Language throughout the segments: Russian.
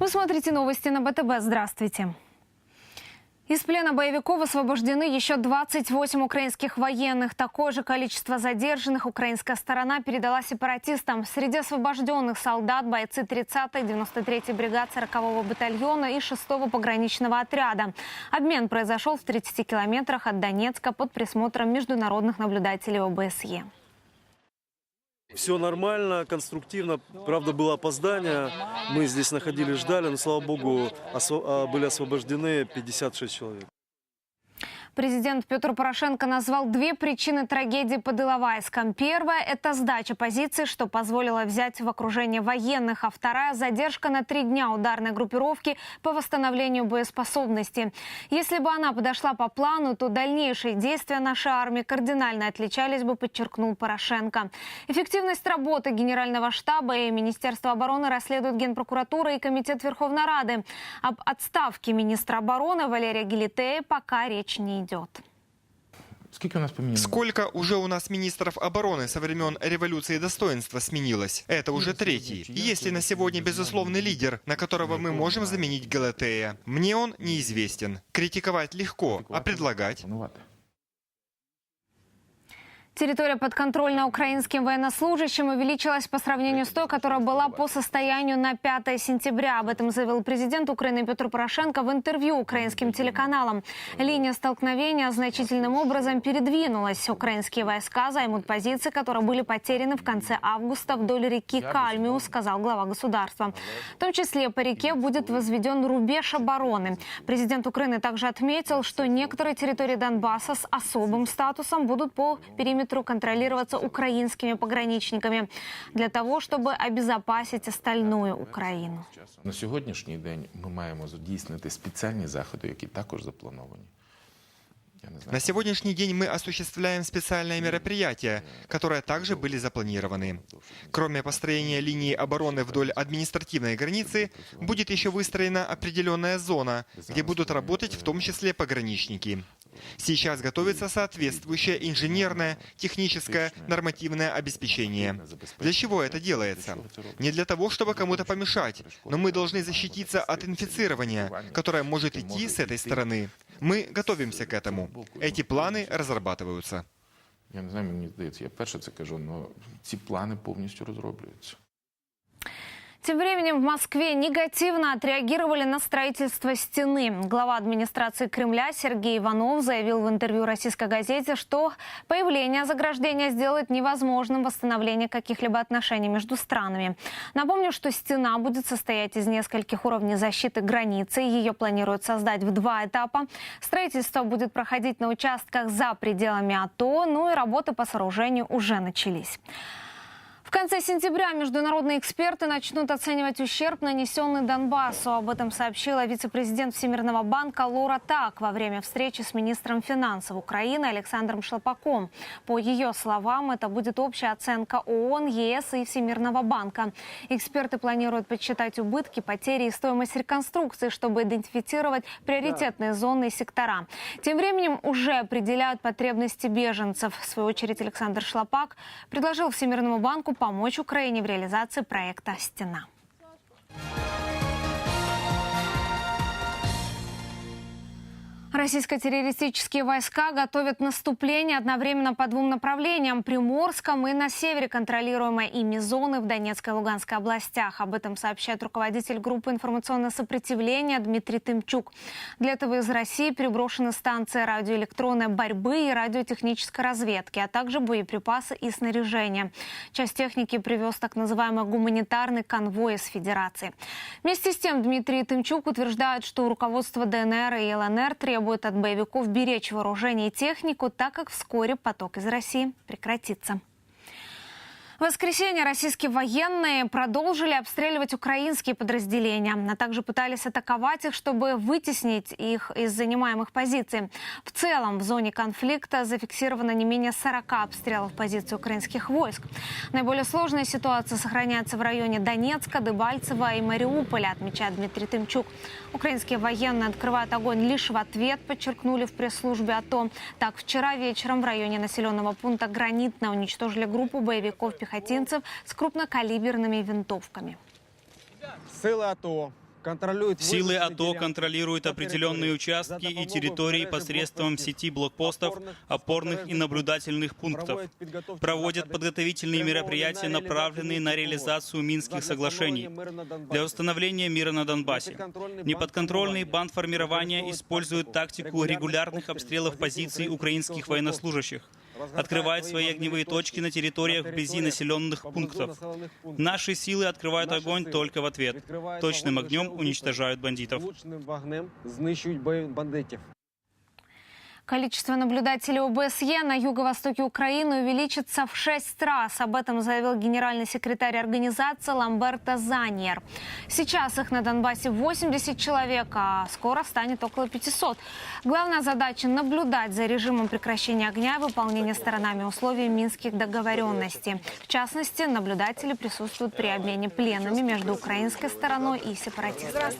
Вы смотрите новости на БТБ. Здравствуйте. Из плена боевиков освобождены еще 28 украинских военных. Такое же количество задержанных украинская сторона передала сепаратистам. Среди освобожденных солдат бойцы 30-й, 93-й бригад 40-го батальона и 6-го пограничного отряда. Обмен произошел в 30 километрах от Донецка под присмотром международных наблюдателей ОБСЕ. Все нормально, конструктивно. Правда, было опоздание. Мы здесь находились, ждали, но, слава богу, а, были освобождены 56 человек. Президент Петр Порошенко назвал две причины трагедии под Иловайском. Первая – это сдача позиций, что позволило взять в окружение военных, а вторая – задержка на три дня ударной группировки по восстановлению боеспособности. Если бы она подошла по плану, то дальнейшие действия нашей армии кардинально отличались бы, подчеркнул Порошенко. Эффективность работы Генерального штаба и Министерства обороны расследует Генпрокуратура и Комитет Верховной Рады. Об отставке министра обороны Валерия Гелитея пока речь не идет. Скільки у нас? Сколько уже у нас министров обороны со времен революции достоинства сменилось? Это уже третий. И Есть ли на сегодня безусловный лидер, на которого мы можем заменить Галатея? Мне он неизвестен. Критиковать легко, а предлагать? Территория подконтрольна украинским военнослужащим увеличилась по сравнению с той, которая была по состоянию на 5 сентября. Об этом заявил президент Украины Петр Порошенко в интервью украинским телеканалам. Линия столкновения значительным образом передвинулась. Украинские войска займут позиции, которые были потеряны в конце августа вдоль реки Кальмиус, сказал глава государства. В том числе по реке будет возведен рубеж обороны. Президент Украины также отметил, что некоторые территории Донбасса с особым статусом будут по периметру контролироваться украинскими пограничниками для того, чтобы обезопасить остальную Украину. На сьогоднішній день ми маємо здійснити спеціальні заходи, які також заплановані. Я не знаю. На сегодняшний день мы осуществляем специальные мероприятия, которые также были запланированы. Кроме построения линии обороны вдоль административной границы, будет еще выстроена определенная зона, где будут работать в том числе пограничники. Сейчас готовится соответствующее инженерное, техническое, нормативное обеспечение. Для чего это делается? Не для того, чтобы кому-то помешать, но мы должны защититься от инфицирования, которое может идти с этой стороны. Мы готовимся к этому. Эти планы разрабатываются. Я не знаю, мені здається, я перше це кажу, але ці плани повністю розроблюються. Тем временем в Москве негативно отреагировали на строительство стены. Глава администрации Кремля Сергей Иванов заявил в интервью российской газете, что появление заграждения сделает невозможным восстановление каких-либо отношений между странами. Напомню, что стена будет состоять из нескольких уровней защиты границы. Ее планируют создать в два этапа. Строительство будет проходить на участках за пределами АТО, ну и работы по сооружению уже начались. В конце сентября международные эксперты начнут оценивать ущерб, нанесенный Донбассу. Об этом сообщила вице-президент Всемирного банка Лора Так во время встречи с министром финансов Украины Александром Шлопаком. По ее словам, это будет общая оценка ООН, ЕС и Всемирного банка. Эксперты планируют подсчитать убытки, потери и стоимость реконструкции, чтобы идентифицировать приоритетные зоны и сектора. Тем временем уже определяют потребности беженцев. В свою очередь Александр Шлопак предложил Всемирному банку помочь Украине в реализации проекта «Стена». Российско-террористические войска готовят наступление одновременно по двум направлениям – Приморском и на севере контролируемой ими зоны в Донецкой и Луганской областях. Об этом сообщает руководитель группы информационное сопротивление Дмитрий Тымчук. Для этого из России переброшены станции радиоэлектронной борьбы и радиотехнической разведки, а также боеприпасы и снаряжение. Часть техники привез так называемый гуманитарный конвой из Федерации. Вместе с тем Дмитрий Тымчук утверждает, что руководство ДНР и ЛНР требует от боевиков беречь вооружение и технику, так как вскоре поток из России прекратится. В воскресенье российские военные продолжили обстреливать украинские подразделения, а также пытались атаковать их, чтобы вытеснить их из занимаемых позиций. В целом в зоне конфликта зафиксировано не менее 40 обстрелов позиций украинских войск. Наиболее сложная ситуация сохраняется в районе Донецка, Дебальцева и Мариуполя, отмечает Дмитрий Тымчук. Украинские военные открывают огонь лишь в ответ, подчеркнули в пресс-службе АТО. Так, вчера вечером в районе населенного пункта Гранитно уничтожили группу боевиков-пехотинцев с крупнокалиберными винтовками. Сили АТО Силы АТО контролируют определенные участки и территории посредством сети блокпостов, опорных и наблюдательных пунктов. Проводят подготовительные мероприятия, направленные на реализацию Минских соглашений для установления мира на Донбассе. Неподконтрольные бандформирования используют тактику регулярных обстрелов позиций украинских военнослужащих. Открывают свои огневые точки на территориях вблизи населенных пунктов. Наши силы открывают огонь только в ответ. Точным огнем уничтожают бандитов. Количество наблюдателей ОБСЕ на юго-востоке Украины увеличится в шесть раз. Об этом заявил генеральный секретарь организации Ламберто Заньер. Сейчас их на Донбассе 80 человек, а скоро станет около 500. Главная задача – наблюдать за режимом прекращения огня и выполнения сторонами условий минских договоренностей. В частности, наблюдатели присутствуют при обмене пленными между украинской стороной и сепаратистами.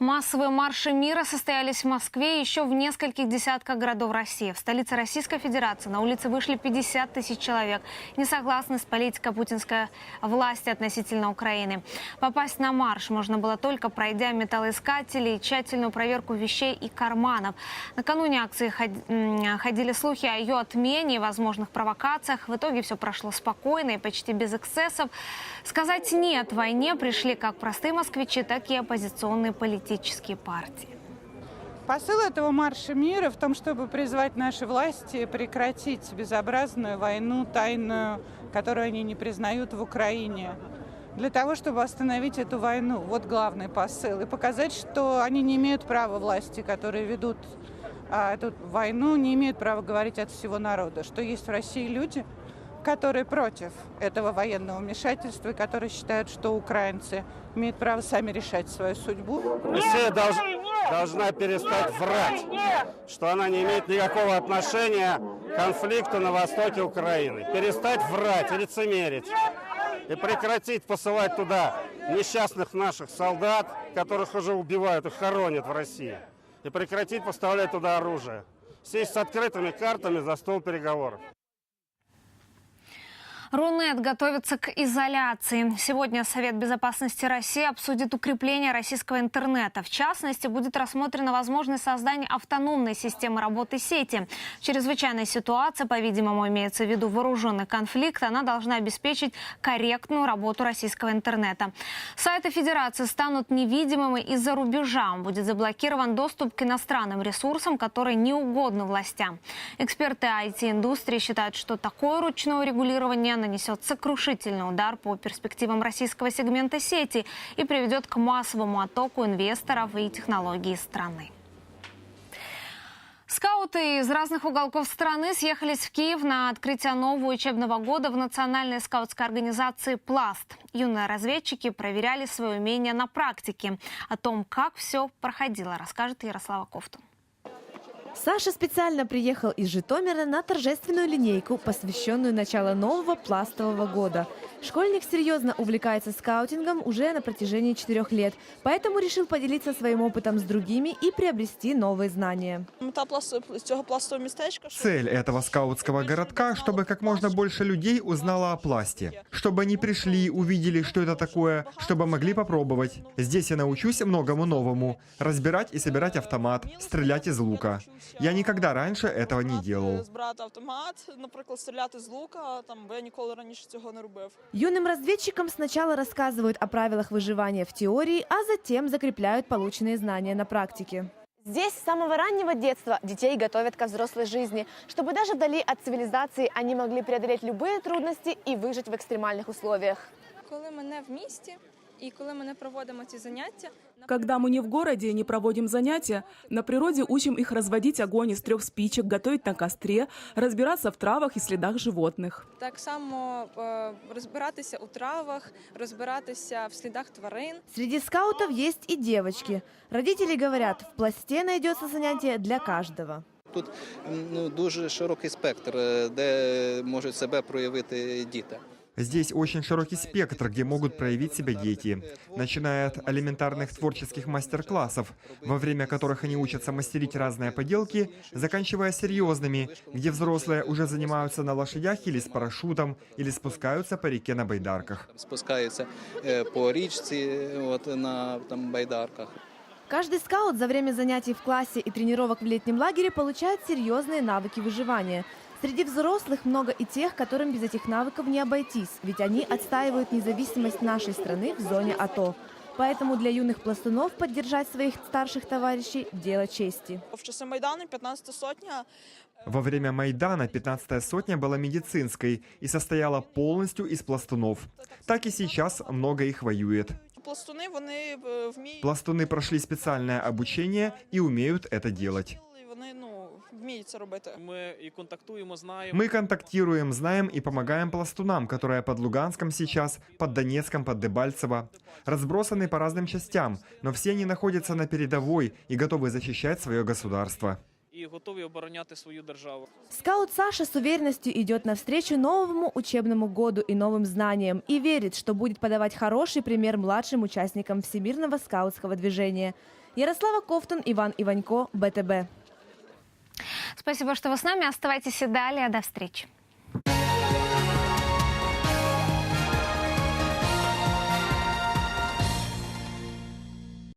Массовые марши мира состоялись в Москве еще в нескольких десятках городов России. В столице Российской Федерации на улицы вышли 50 тысяч человек, не согласны с политикой путинской власти относительно Украины. Попасть на марш можно было только пройдя металлоискатели и тщательную проверку вещей и карманов. Накануне акции ходили слухи о ее отмене и возможных провокациях. В итоге все прошло спокойно и почти без эксцессов. Сказать «нет» войне пришли как простые москвичи, так и оппозиционные политические партии. Посыл этого марша мира в том, чтобы призвать наши власти прекратить безобразную войну тайную, которую они не признают в Украине. Для того, чтобы остановить эту войну. Вот главный посыл. И показать, что они не имеют права власти, которые ведут а, эту войну, не имеют права говорить от всего народа. Что есть в России люди, которые против этого военного вмешательства и которые считают, что украинцы имеют право сами решать свою судьбу. Россия долж- должна перестать врать, что она не имеет никакого отношения к конфликту на востоке Украины. Перестать врать, лицемерить и прекратить посылать туда несчастных наших солдат, которых уже убивают и хоронят в России. И прекратить поставлять туда оружие. Сесть с открытыми картами за стол переговоров. Рунет готовится к изоляции. Сегодня Совет безопасности России обсудит укрепление российского интернета. В частности, будет рассмотрена возможность создания автономной системы работы сети. В чрезвычайной ситуации, по-видимому, имеется в виду вооруженный конфликт, она должна обеспечить корректную работу российского интернета. Сайты Федерации станут невидимыми из-за рубежа. Будет заблокирован доступ к иностранным ресурсам, которые не угодны властям. Эксперты IT-индустрии считают, что такое ручное регулирование нанесет сокрушительный удар по перспективам российского сегмента сети и приведет к массовому оттоку инвесторов и технологий страны. Скауты из разных уголков страны съехались в Киев на открытие нового учебного года в национальной скаутской организации «Пласт». Юные разведчики проверяли свои умения на практике. О том, как все проходило, расскажет Ярослава Кофтун. Саша специально приехал из Житомира на торжественную линейку, посвященную началу нового пластового года. Школьник серьезно увлекается скаутингом уже на протяжении четырех лет, поэтому решил поделиться своим опытом с другими и приобрести новые знания. Мета пласту цього пластового містечка. щоб Цель этого скаутского городка, чтобы как можно больше людей узнало о пласте. Чтобы они пришли, увидели, что это такое, чтобы могли попробовать. Здесь я научусь многому новому. Разбирать и собирать автомат, стрелять из лука. Я никогда раньше этого не делал. Збирати автомат, наприклад, стріляти з лука, там, бо я ніколи раніше цього не робив. Юным разведчикам сначала рассказывают о правилах выживания в теории, а затем закрепляют полученные знания на практике. Здесь с самого раннего детства детей готовят ко взрослой жизни, чтобы даже вдали от цивилизации они могли преодолеть любые трудности и выжить в экстремальных условиях. Коли ми не в місті і коли ми не проводимо ці заняття, Когда мы не в городе и не проводим занятия, на природе учим их разводить огонь из трех спичек, готовить на костре, разбираться в травах и следах животных. так само е, розбиратися у травах, розбиратися в слідах тварин. Среди скаутов есть и девочки. Родители говорят, в пласте найдется занятие для каждого. Тут м, ну, дуже широкий спектр, е, де можуть себе проявити діти. Здесь очень широкий спектр, где могут проявить себя дети, начиная от элементарных творческих мастер-классов, во время которых они учатся мастерить разные поделки, заканчивая серьезными, где взрослые уже занимаются на лошадях или с парашютом, или спускаются по реке на байдарках. спускаються е, по річці, от на там байдарках. Каждый скаут за время занятий в классе и тренировок в летнем лагере получает серьезные навыки выживания. Среди взрослых много и тех, которым без этих навыков не обойтись, ведь они отстаивают независимость нашей страны в зоне АТО. Поэтому для юных пластунов поддержать своих старших товарищей – дело чести. В часи Майдану 15 сотня Во время Майдана 15-я сотня была медицинской и состояла полностью из пластунов. Так и сейчас много их воюет. Пластуны прошли специальное обучение и умеют это делать і вони ну вміють це робити. Ми і контактуємо, знаємо. Мы контактируем, знаем и помогаем пластунам, которые под Луганском сейчас, под Донецком, под Дебальцево. Разбросаны по разным частям, но все они находятся на передовой и готовы защищать свое государство. І готові обороняти свою державу. Скаут Саша с уверенностью идет навстречу новому учебному году и новым знаниям и верит, что будет подавать хороший пример младшим участникам Всемирного скаутского движения. Ярослава Ковтун, Иван Иванько, БТБ. Спасибо, что вы с нами. Оставайтесь и далее. До встречи.